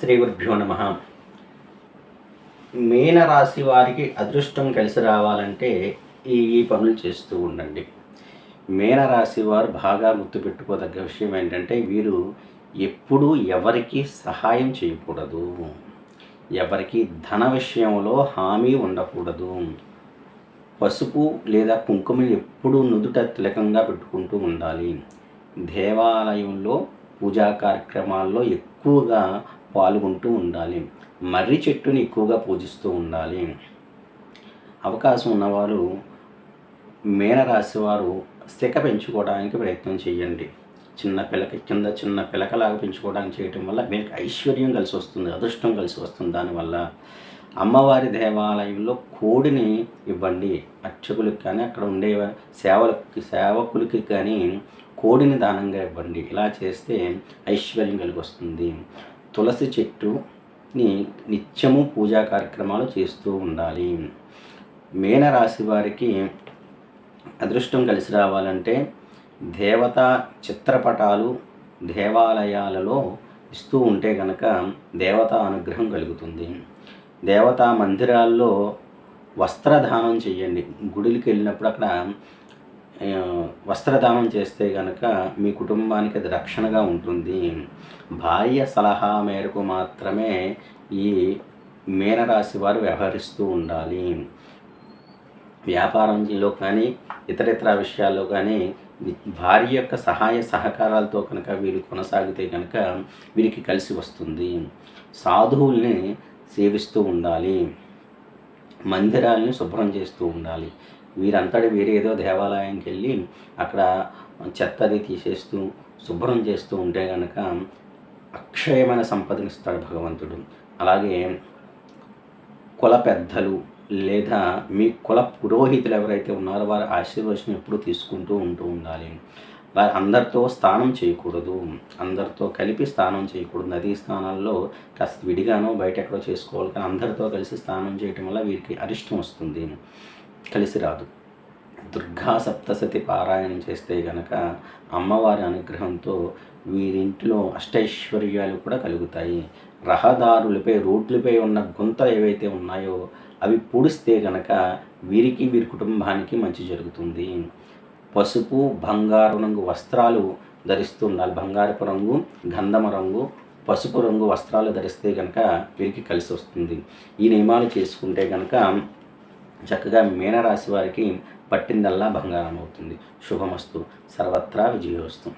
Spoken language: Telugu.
శ్రీ గురుభ్యో నమ. మీనరాశి వారికి అదృష్టం కలిసి రావాలంటే ఈ ఈ పనులు చేస్తూ ఉండండి. మీనరాశి వారు బాగా గుర్తుపెట్టుకోదగ్గ విషయం ఏంటంటే వీరు ఎప్పుడూ ఎవరికి సహాయం చేయకూడదు. ఎవరికి ధన విషయంలో హామీ ఉండకూడదు. పసుపు లేదా కుంకుమలు ఎప్పుడూ నుదుట తిలకంగా పెట్టుకుంటూ ఉండాలి. దేవాలయంలో పూజా కార్యక్రమాల్లో ఎక్కువగా పాల్గొంటూ ఉండాలి. మర్రి చెట్టుని ఎక్కువగా పూజిస్తూ ఉండాలి. అవకాశం ఉన్నవారు మీనరాశి వారు శిఖ పెంచుకోవడానికి ప్రయత్నం చేయండి. చిన్న పిలక కింద చిన్న పిలకలాగా పెంచుకోవడానికి చేయటం వల్ల మీకు ఐశ్వర్యం కలిసి వస్తుంది అదృష్టం కలిసి వస్తుంది. దానివల్ల అమ్మవారి దేవాలయంలో కోడిని ఇవ్వండి. అర్చకులకు కానీ అక్కడ ఉండే సేవలకి సేవకులకి కానీ కోడిని దానంగా ఇవ్వండి. ఇలా చేస్తే ఐశ్వర్యం కలిగి వస్తుంది. తులసి చెట్టుని నిత్యము పూజా కార్యక్రమాలు చేస్తూ ఉండాలి. మీనరాశి వారికి అదృష్టం కలిసి రావాలంటే దేవతా చిత్రపటాలు దేవాలయాలలో ఇస్తూ ఉంటే కనుక దేవతా అనుగ్రహం కలుగుతుంది. దేవతా మందిరాల్లో వస్త్రదానం చేయండి. గుడికి వెళ్ళినప్పుడు అక్కడ వస్త్రదానం చేస్తే కనుక మీ కుటుంబానికి అది రక్షణగా ఉంటుంది. భార్య సలహా మేరకు మాత్రమే ఈ మీనరాశి వారు వ్యవహరిస్తూ ఉండాలి. వ్యాపారంలో కానీ ఇతర ఇతర విషయాల్లో కానీ భార్య యొక్క సహాయ సహకారాలతో కనుక వీరు కొనసాగితే కనుక వీరికి కలిసి వస్తుంది. సాధువుల్ని సేవిస్తూ ఉండాలి. మందిరాలని శుభ్రం చేస్తూ ఉండాలి. వీరంతటి వీరు ఏదో వెళ్ళి అక్కడ చెత్తది తీసేస్తూ శుభ్రం చేస్తూ ఉంటే కనుక అక్షయమైన సంపదనిస్తాడు భగవంతుడు. అలాగే కుల పెద్దలు లేదా మీ కుల పురోహితులు ఎవరైతే ఉన్నారో వారి ఆశీర్వచనం ఎప్పుడూ తీసుకుంటూ ఉంటూ ఉండాలి. అలా అందరితో స్నానం చేయకూడదు. అందరితో కలిపి స్నానం చేయకూడదు. నదీ స్నానాల్లో కాస్త విడిగానో బయట ఎక్కడో చేసుకోవాలి కానీ అందరితో కలిసి స్నానం చేయటం వల్ల వీరికి అరిష్టం వస్తుంది. కలిసి రాదు. దుర్గా సప్తసతి పారాయణం చేస్తే గనక అమ్మవారి అనుగ్రహంతో వీరింటిలో అష్టైశ్వర్యాలు కూడా కలుగుతాయి. రహదారులపై రోడ్లపై ఉన్న గుంతలు ఏవైతే ఉన్నాయో అవి పూడిస్తే గనక వీరికి వీరి కుటుంబానికి మంచి జరుగుతుంది. పసుపు బంగారు రంగు వస్త్రాలు ధరిస్తూ ఉండాలి. బంగారపు రంగు గంధమ రంగు పసుపు రంగు వస్త్రాలు ధరిస్తే కనుక వీరికి కలిసి వస్తుంది. ఈ నియమాలు చేసుకుంటే కనుక చక్కగా మీనరాశి వారికి పట్టిందల్లా బంగారం అవుతుంది. శుభమస్తు. సర్వత్రా విజయోస్తు.